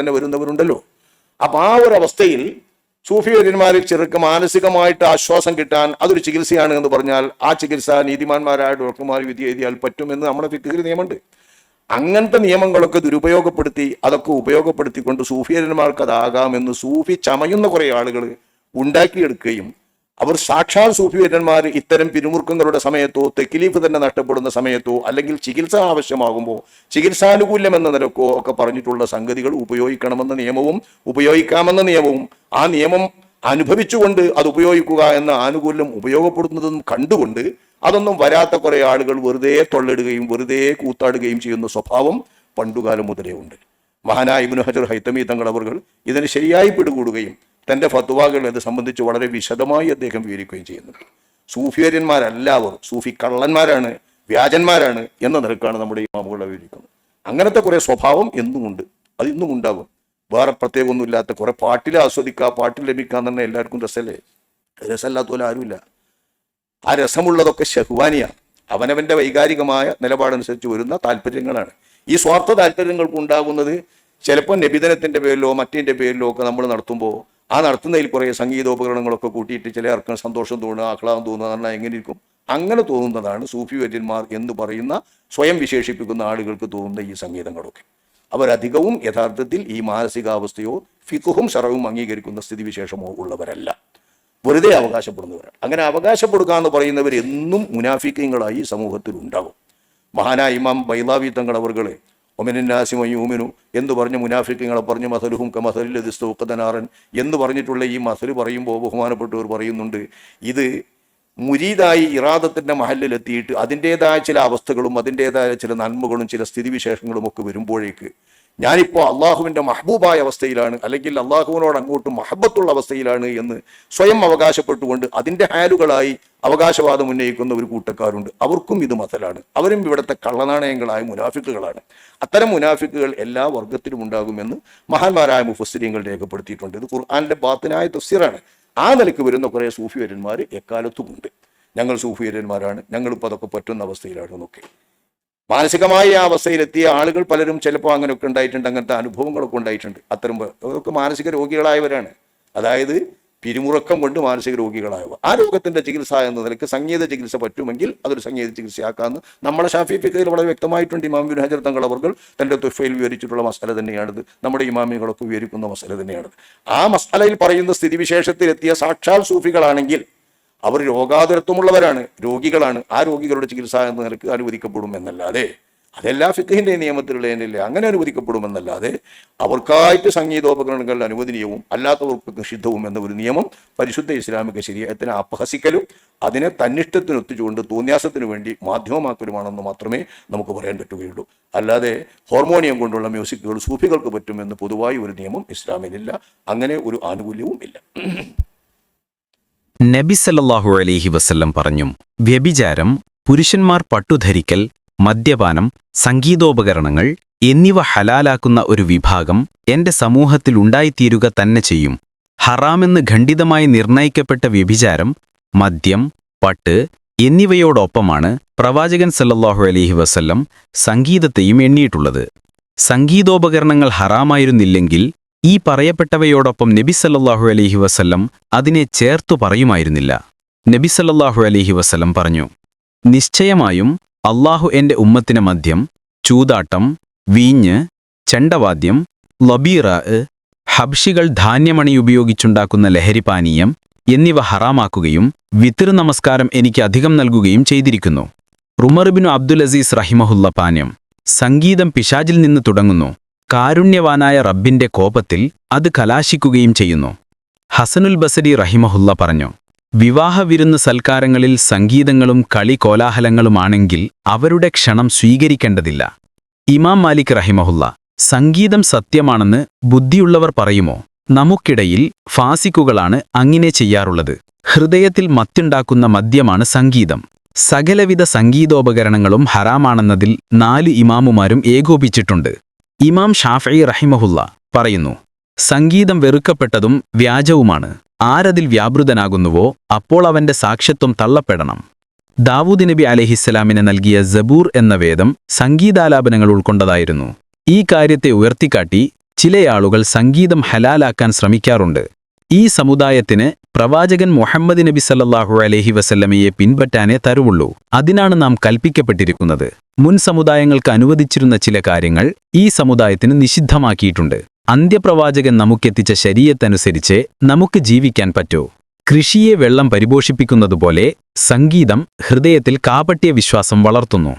തന്നെ വരുന്നവരുണ്ടല്ലോ. അപ്പൊ ആ ഒരു അവസ്ഥയിൽ സൂഫി ചെറുക്ക് മാനസികമായിട്ട് ആശ്വാസം കിട്ടാൻ അതൊരു ചികിത്സയാണ് എന്ന് പറഞ്ഞാൽ ആ ചികിത്സ നീതിമാന്മാരായ ഡോക്ടർമാർ വിധി എഴുതിയാൽ പറ്റുമെന്ന് നമ്മുടെ ഫിക്കിൽ നിയമമുണ്ട്. അങ്ങനത്തെ നിയമങ്ങളൊക്കെ ദുരുപയോഗപ്പെടുത്തി അതൊക്കെ ഉപയോഗപ്പെടുത്തിക്കൊണ്ട് സൂഫിയന്മാർക്ക് അതാകാമെന്ന് സൂഫി ചമയുന്ന കുറേ ആളുകൾ ഉണ്ടാക്കിയെടുക്കുകയും അവർ സാക്ഷാൽ സൂഫിയന്മാർ ഇത്തരം പിരിമുറുക്കങ്ങളുടെ സമയത്തോ തെക്കിലീഫ് തന്നെ നഷ്ടപ്പെടുന്ന സമയത്തോ അല്ലെങ്കിൽ ചികിത്സ ആവശ്യമാകുമ്പോൾ ചികിത്സാനുകൂല്യം എന്ന നിലക്കോ ഒക്കെ പറഞ്ഞിട്ടുള്ള സംഗതികൾ ഉപയോഗിക്കണമെന്ന നിയമവും ഉപയോഗിക്കാമെന്ന നിയമവും ആ നിയമം അനുഭവിച്ചുകൊണ്ട് അത് ഉപയോഗിക്കുക എന്ന ആനുകൂല്യം ഉപയോഗപ്പെടുത്തുന്നതും കണ്ടുകൊണ്ട് അതൊന്നും വരാത്ത കുറെ ആളുകൾ വെറുതെ തൊള്ളിടുകയും വെറുതെ കൂത്താടുകയും ചെയ്യുന്ന സ്വഭാവം പണ്ടുകാലം മുതലേ ഉണ്ട്. മഹാനായ ഇബ്നു ഹജർ ഹൈത്തമി തങ്ങൾ അവർ ഇതിന് ശരിയായി പിടികൂടുകയും തന്റെ ഫത്വാകൾ ഇത് സംബന്ധിച്ച് വളരെ വിശദമായി അദ്ദേഹം വിവരിക്കുകയും ചെയ്യുന്നുണ്ട് സൂഫിയര്യന്മാരല്ല അവർ സൂഫി കള്ളന്മാരാണ് വ്യാജന്മാരാണ് എന്ന നിലക്കാണ് നമ്മുടെ ഇമാമുകളെ വിവരിക്കുന്നത്. അങ്ങനത്തെ കുറേ സ്വഭാവം എന്നുമുണ്ട്. അത് ഇന്നും ഉണ്ടാകും. വേറെ പ്രത്യേകമൊന്നുമില്ലാത്ത കുറെ പാട്ടിൽ ആസ്വദിക്കുക പാട്ടിൽ ലഭിക്കാൻ തന്നെ എല്ലാവർക്കും രസമല്ലേ? രസമല്ലാത്ത പോലെ ആരുമില്ല. ആ രസമുള്ളതൊക്കെ ഷഹ്വാനിയാണ്. അവനവന്റെ വൈകാരികമായ നിലപാടനുസരിച്ച് വരുന്ന താല്പര്യങ്ങളാണ്. ഈ സ്വാർത്ഥ താല്പര്യങ്ങൾക്ക് ഉണ്ടാകുന്നത് ചിലപ്പോൾ നബിതനത്തിന്റെ പേരിലോ മറ്റേന്റെ പേരിലോ ഒക്കെ നമ്മൾ നടത്തുമ്പോൾ ആ നടത്തുന്നതിൽ കുറേ സംഗീതോപകരണങ്ങളൊക്കെ കൂട്ടിയിട്ട് ചിലർക്ക് സന്തോഷം തോന്നുക ആഹ്ലാദം തോന്നുക പറഞ്ഞാൽ എങ്ങനെ ഇരിക്കും അങ്ങനെ തോന്നുന്നതാണ് സൂഫി വര്യന്മാർ എന്ന് പറയുന്ന സ്വയം വിശേഷിപ്പിക്കുന്ന ആളുകൾക്ക് തോന്നുന്ന ഈ സംഗീതങ്ങളൊക്കെ. അവരധികവും യഥാർത്ഥത്തിൽ ഈ മാനസികാവസ്ഥയോ ഫിക്കുഹും ശറവും അംഗീകരിക്കുന്ന സ്ഥിതിവിശേഷമോ ഉള്ളവരല്ല. വെറുതെ അവകാശപ്പെടുന്നവരാണ്. അങ്ങനെ അവകാശപ്പെടുക എന്ന് പറയുന്നവർ എന്നും മുനാഫിക്കങ്ങളായി സമൂഹത്തിൽ ഉണ്ടാകും മഹാനായ ഇമാം ബൈലാവി തങ്ങൾ അവർകളെ ഒമനാസിമയൂമിനു എന്ന് പറഞ്ഞ മുനാഫിക്കങ്ങളെ പറഞ്ഞ് മസലുഹും കമസലിലതിസ്തൂക്കതനാറൻ എന്ന് പറഞ്ഞിട്ടുള്ള ഈ മസൽ പറയുമ്പോൾ ബഹുമാനപ്പെട്ടവർ പറയുന്നുണ്ട് ഇത് മുരീതായി ഇറാദത്തിന്റെ മഹലിലെത്തിയിട്ട് അതിന്റേതായ ചില അവസ്ഥകളും അതിന്റേതായ ചില നന്മകളും ചില സ്ഥിതിവിശേഷങ്ങളും ഒക്കെ വരുമ്പോഴേക്ക് ഞാനിപ്പോൾ അള്ളാഹുവിന്റെ മഹബൂബായ അവസ്ഥയിലാണ് അല്ലെങ്കിൽ അള്ളാഹുവിനോട് അങ്ങോട്ട് മഹബത്തുള്ള അവസ്ഥയിലാണ് എന്ന് സ്വയം അവകാശപ്പെട്ടുകൊണ്ട് അതിന്റെ ഹാലുകളായി അവകാശവാദം ഉന്നയിക്കുന്ന ഒരു കൂട്ടക്കാരുണ്ട്. അവർക്കും ഇത് മതലാണ് അവരും ഇവിടുത്തെ കള്ളനാണയങ്ങളായ മുനാഫിക്കുകളാണ്. അത്തരം മുനാഫിക്കുകൾ എല്ലാ വർഗത്തിലും ഉണ്ടാകുമെന്ന് മഹാന്മാരായ മുഫസ്സിരിയങ്ങൾ രേഖപ്പെടുത്തിയിട്ടുണ്ട്. ഇത് ഖുർആാനിന്റെ ബാത്തിനായ തഫ്സീറാണ്. ആ നിലയ്ക്ക് വരുന്ന കുറേ സൂഫിവര്യന്മാർ എക്കാലത്തുമുണ്ട്. ഞങ്ങൾ സൂഫിവര്യന്മാരാണ്. ഞങ്ങളിപ്പോൾ അതൊക്കെ പറ്റുന്ന അവസ്ഥയിലാണ് എന്നൊക്കെ മാനസികമായ ആ അവസ്ഥയിലെത്തിയ ആളുകൾ പലരും ചിലപ്പോൾ അങ്ങനെയൊക്കെ ഉണ്ടായിട്ടുണ്ട് അങ്ങനത്തെ അനുഭവങ്ങളൊക്കെ ഉണ്ടായിട്ടുണ്ട്. അത്തരം അതൊക്കെ മാനസിക രോഗികളായവരാണ്. അതായത് പിരിമുറക്കം കൊണ്ട് മാനസിക രോഗികളായവ ആ രോഗത്തിന്റെ ചികിത്സ എന്ന നിലയ്ക്ക് സംഗീത ചികിത്സ പറ്റുമെങ്കിൽ അതൊരു സംഗീത ചികിത്സയാക്കാമെന്ന് നമ്മുടെ ഷാഫി ഫിക്കയിൽ വളരെ വ്യക്തമായിട്ടുണ്ട്. ഇമാം ഹജർ തങ്ങൾ അവർ തന്റെ തുഫയിൽ വിവരിച്ചിട്ടുള്ള മസല തന്നെയാണിത്. നമ്മുടെ ഇമാമികളൊക്കെ വിവരിക്കുന്ന മസല തന്നെയാണിത്. ആ മസലയിൽ പറയുന്ന സ്ഥിതിവിശേഷത്തിലെത്തിയ സാക്ഷാൽ സൂഫികളാണെങ്കിൽ അവർ രോഗാതുരത്വമുള്ളവരാണ് രോഗികളാണ്. ആ രോഗികളുടെ ചികിത്സ എന്ന നിലയ്ക്ക് അനുവദിക്കപ്പെടും എന്നല്ലാതെ അതെല്ലാ ഫിക്കഹിന്റെ നിയമത്തിലുള്ളതിനില്ല അങ്ങനെ അനുവദിക്കപ്പെടുമെന്നല്ലാതെ അവർക്കായിട്ട് സംഗീതോപകരണങ്ങൾ അനുവദനീയവും അല്ലാത്തവർക്ക് നിഷിദ്ധവും എന്ന ഒരു നിയമം പരിശുദ്ധ ഇസ്ലാമിക ശരീരത്തിനെ അപഹസിക്കലും അതിനെ തന്നിഷ്ടത്തിനൊത്തുകൊണ്ട് തോന്യാസത്തിനു വേണ്ടി മാധ്യമമാക്കലുമാണെന്ന് മാത്രമേ നമുക്ക് പറയാൻ പറ്റുകയുള്ളൂ. അല്ലാതെ ഹോർമോണിയം കൊണ്ടുള്ള മ്യൂസിക്കുകൾ സൂഫികൾക്ക് പറ്റുമെന്ന് പൊതുവായി ഒരു നിയമം ഇസ്ലാമിലില്ല. അങ്ങനെ ഒരു ആനുകൂല്യവും ഇല്ല നബി സല്ലാഹു അലഹി വസ്ല്ലം പറഞ്ഞു വ്യഭിചാരം പുരുഷന്മാർ പട്ടുധരിക്കൽ മദ്യപാനം സംഗീതോപകരണങ്ങൾ എന്നിവ ഹലാലാക്കുന്ന ഒരു വിഭാഗം എന്റെ സമൂഹത്തിൽ ഉണ്ടായിത്തീരുക തന്നെ ചെയ്യും. ഹറാമെന്ന് ഖണ്ഡിതമായി നിർണയിക്കപ്പെട്ട വ്യഭിചാരം മദ്യം പട്ട് എന്നിവയോടൊപ്പമാണ് പ്രവാചകൻ സല്ലാഹു അലഹി വസ്ല്ലം സംഗീതത്തെയും എണ്ണിയിട്ടുള്ളത്. സംഗീതോപകരണങ്ങൾ ഹറാമായിരുന്നില്ലെങ്കിൽ ഈ പറയപ്പെട്ടവയോടൊപ്പം നബിസല്ലാഹു അലഹി വസല്ലം അതിനെ ചേർത്തു പറയുമായിരുന്നില്ല. നബിസല്ലാഹു അലഹി വസല്ലം പറഞ്ഞു നിശ്ചയമായും അള്ളാഹു എന്റെ ഉമ്മത്തിന് മദ്യം ചൂതാട്ടം വീഞ്ഞ് ചെണ്ടവാദ്യം ലബീറ ഹബ്ഷികൾ ധാന്യമണി ഉപയോഗിച്ചുണ്ടാക്കുന്ന ലഹരിപാനീയം എന്നിവ ഹറാമാക്കുകയും വിത്തിർ നമസ്കാരം എനിക്ക് അധികം നൽകുകയും ചെയ്തിരിക്കുന്നു. റുമർബിനു അബ്ദുൽ അസീസ് റഹിമഹുല്ല പാനം സംഗീതം പിശാജിൽ നിന്ന് തുടങ്ങുന്നു. കാരുണ്യവാനായ റബ്ബിന്റെ കോപത്തിൽ അത് കലാശിക്കുകയും ചെയ്യുന്നു. ഹസനുൽ ബസരി റഹിമഹുല്ല പറഞ്ഞു വിവാഹ വിരുന്ന് സൽക്കാരങ്ങളിൽ സംഗീതങ്ങളും കളി കോലാഹലങ്ങളുമാണെങ്കിൽ അവരുടെ ക്ഷണം സ്വീകരിക്കേണ്ടതില്ല. ഇമാം മാലിക് റഹിമഹുല്ല സംഗീതം സത്യമാണെന്ന് ബുദ്ധിയുള്ളവർ പറയുമോ? നമുക്കിടയിൽ ഫാസിക്കുകളാണ് അങ്ങനെ ചെയ്യാറുള്ളത്. ഹൃദയത്തിൽ മത്തുണ്ടാക്കുന്ന മദ്യമാണ് സംഗീതം. സകലവിധ സംഗീതോപകരണങ്ങളും ഹറാമാണെന്നതിൽ നാല് ഇമാമുമാരും ഏകോപിച്ചിട്ടുണ്ട്. ഇമാം ഷാഫി റഹിമഹുല്ല പറയുന്നു സംഗീതം വെറുക്കപ്പെട്ടതും വ്യാജവുമാണ്. ആരതിൽ വ്യാപൃതനാകുന്നുവോ അപ്പോൾ അവന്റെ സാക്ഷ്യത്വം തള്ളപ്പെടണം. ദാവൂദ് നബി അലഹിസ്സലാമിന് നൽകിയ ജബൂർ എന്ന വേദം സംഗീതാലാപനങ്ങൾ ഉൾക്കൊണ്ടതായിരുന്നു. ഈ കാര്യത്തെ ഉയർത്തിക്കാട്ടി ചിലയാളുകൾ സംഗീതം ഹലാലാക്കാൻ ശ്രമിക്കാറുണ്ട്. ഈ സമുദായത്തിന് പ്രവാചകൻ മുഹമ്മദ് നബി സല്ലാഹു അലഹി വസല്ലമയെ പിൻപറ്റാനേ തരുവുള്ളൂ. അതിനാണ് നാം കൽപ്പിക്കപ്പെട്ടിരിക്കുന്നത്. മുൻ സമുദായങ്ങൾക്ക് അനുവദിച്ചിരുന്ന ചില കാര്യങ്ങൾ ഈ സമുദായത്തിന് നിഷിദ്ധമാക്കിയിട്ടുണ്ട്. അന്ത്യപ്രവാചകൻ നമുക്കെത്തിച്ച ശരീരത്തനുസരിച്ച് നമുക്ക് ജീവിക്കാൻ പറ്റൂ. കൃഷിയെ വെള്ളം പരിപോഷിപ്പിക്കുന്നതുപോലെ സംഗീതം ഹൃദയത്തിൽ കാപട്യ വിശ്വാസം വളർത്തുന്നു.